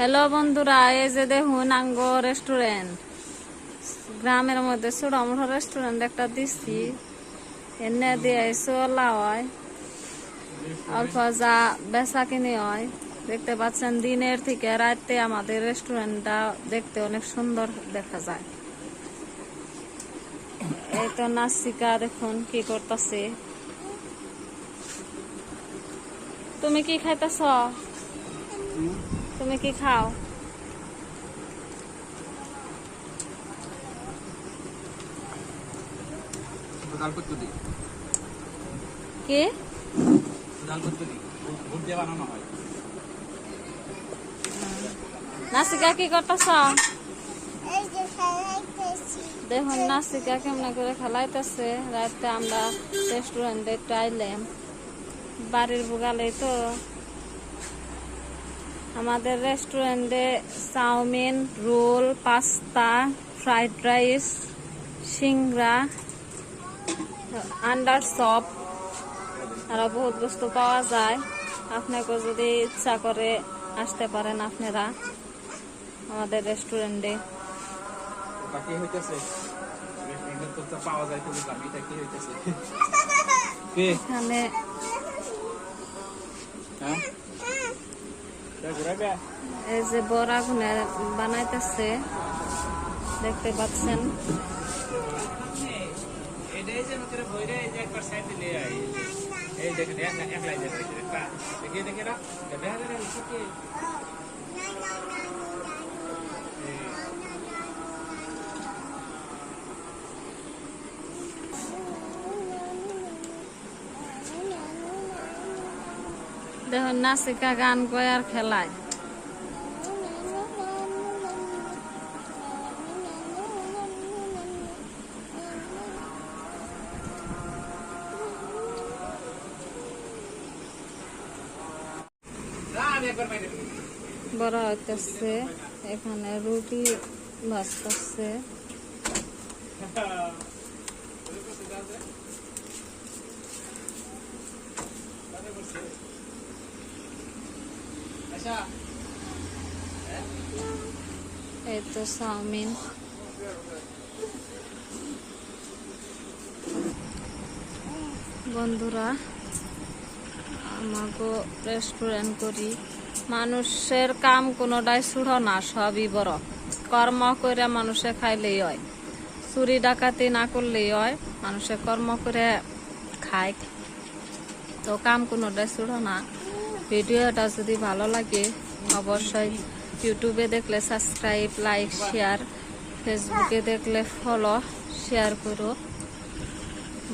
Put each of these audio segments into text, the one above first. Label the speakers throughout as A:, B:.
A: Hello বন্ধুরা, এই যে দেখুন আঙ্গ রেস্টুরেন্ট গ্রামের মধ্যে ছোট রেস্টুরেন্ট একটা দিচ্ছি এনে দিয়ে চলা হয় অল্প যা বেচা কিনে হয়। দেখতে পাচ্ছেন, দিনের থেকে রাতে আমাদের রেস্টুরেন্টটা দেখতে অনেক সুন্দর দেখা যায়। এই তো নাসিকা, দেখুন কি করতেছে। তুমি কি খাইতেছ? তুমি কি খাও? কি?
B: হয়।
A: নাসিকা কি করতেছ?
C: এই যে খেলাইতেছি।
A: দেখুন নাসিকা কেমন করে খেলাইতেছে। রাতে আমরা রেস্টুরেন্টে একটু আইলাম। বাড়ির বুগালে তো আমাদের রেস্টুরেন্টে chowmein roll pasta fried rice Singra আন্ডার চপ আরও বহুত বস্তু পাওয়া যায়। আপনাকে যদি ইচ্ছা করে আসতে পারেন আপনারা আমাদের রেস্টুরেন্টে
B: ওটা হইতেছে। পাওয়া যায় তো বুঝলাম কি হইতেছে।
A: এখানে
B: হ্যাঁ?
A: এই যে বড় আগুনে বানাইতেছে দেখতে পাচ্ছেন
B: এই দেখেন একলা একলাই দেখে দেখে
A: দেখুন নাচিকা গান কয় আর খেলায়। বড় হইতেছে এখানে রুটি ভাজতেছে।
B: আচ্ছা
A: এই তো বন্ধুরা আমাকে রেস্টুরেন্ট করি। মানুষের কাম কোনোটাই ছুড়ো না, সবই বড়। কর্ম করে মানুষে খাইলেই হয়। চুরি ডাকাতি না করলেই হয়, মানুষে কর্ম করে খায়। তো কাম কোনোটাই ছুড়ো না। ভিডিওটা যদি ভালো লাগে, অবশ্যই ইউটিউবে দেখলে সাবস্ক্রাইব লাইক শেয়ার ফেসবুকে দেখলে ফলো শেয়ার করো।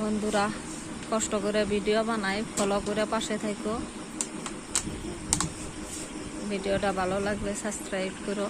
A: বন্ধুরা, কষ্ট করে ভিডিও বানাই ফলো করে পাশে থাকো। ভিডিওটা ভালো লাগলে সাবস্ক্রাইব করো।